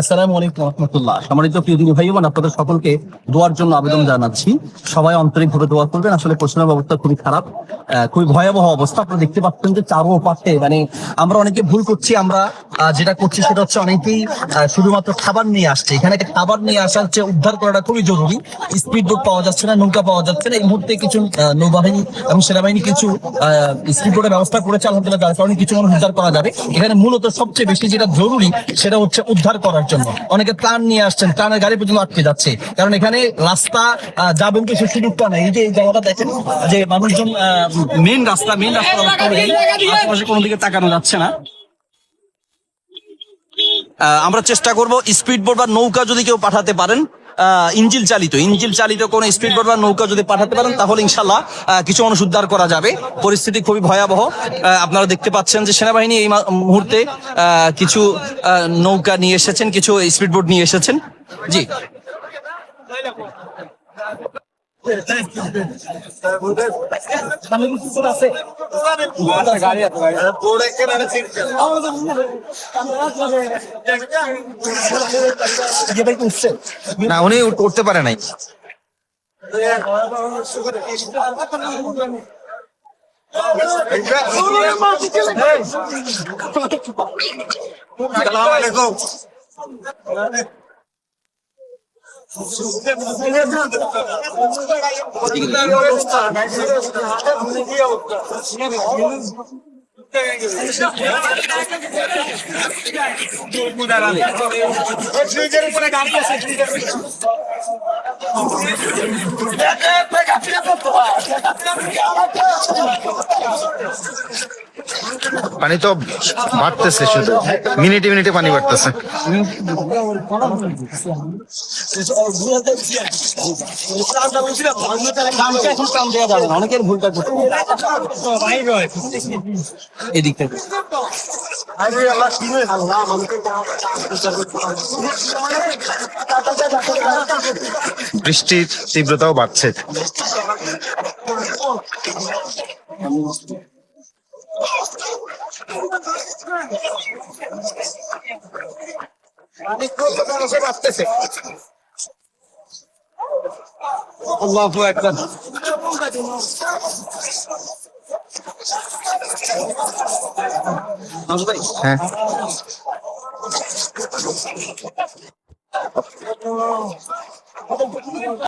আসসালামু আলাইকুম রহমতুল্লাহ। সম্মানিত প্রিয় দিনী ভাই আপনাদের সকলকে দোয়ার জন্য আবেদন জানাচ্ছি। সবাই আন্তরিকভাবে দোয়া করবেন। আসলে পশ্চিমের অবস্থা খুবই খারাপ খুবই ভয়াবহ অবস্থা। আপনারা দেখতে পাচ্ছেন যে চারো পাশে মানে আমরা অনেকে ভুল করছি, আমরা যেটা করছে সেটা হচ্ছে অনেকেই শুধুমাত্র খাবার নিয়ে আসছে। এখানে খাবার নিয়ে আসা হচ্ছে, উদ্ধার করাটা খুবই জরুরি। স্পিড বোট পাওয়া যাচ্ছে না, নৌকা পাওয়া যাচ্ছে না। এই মুহূর্তে কিছু নৌবাহিনী এবং সেনাবাহিনী কিছু স্পিড বোটের ব্যবস্থা করেছে, আলহামদুলিল্লাহ, যার কারণে কিছু মানুষ উদ্ধার করা যাবে। এখানে মূলত সবচেয়ে বেশি যেটা জরুরি, সেটা হচ্ছে উদ্ধার করার জন্য। অনেকে ত্রাণ নিয়ে আসছেন, ত্রাণের গাড়ি পর্যন্ত আটকে যাচ্ছে। কারণ এখানে রাস্তা যাবেন তো সে সুযোগটা নেই। এই যে এই জায়গাটা দেখেন, যে মানুষজন মেন রাস্তা মেন অবস্থা আশেপাশে কোনো দিকে তাকানো যাচ্ছে না। আমরা চেষ্টা করব স্পিড বোট বা নৌকা যদি কেউ পাঠাতে পারেন ইঞ্জিল চালিত। ইঞ্জিল চালিত কোন স্পিড বোট বা নৌকা যদি পাঠাতে পারেন, তাহলে ইনশাল্লাহ কিছু মানুষ উদ্ধার করা যাবে। পরিস্থিতি খুবই ভয়াবহ। আপনারা দেখতে পাচ্ছেন যে সেনাবাহিনী এই মুহূর্তে কিছু নৌকা নিয়ে এসেছেন, কিছু স্পিড বোট নিয়ে এসেছেন। জি। না উনি উঠ- উঠতে পারে নাই। Pega a filha pra porra! Pega a filha pra porra! পানি তো বাড়তেছে শুধু। মিনিটে মিনিটে পানি বাড়তেছে। বৃষ্টির তীব্রতাও বাড়ছে। আল্লাহু ভাই। হ্যাঁ।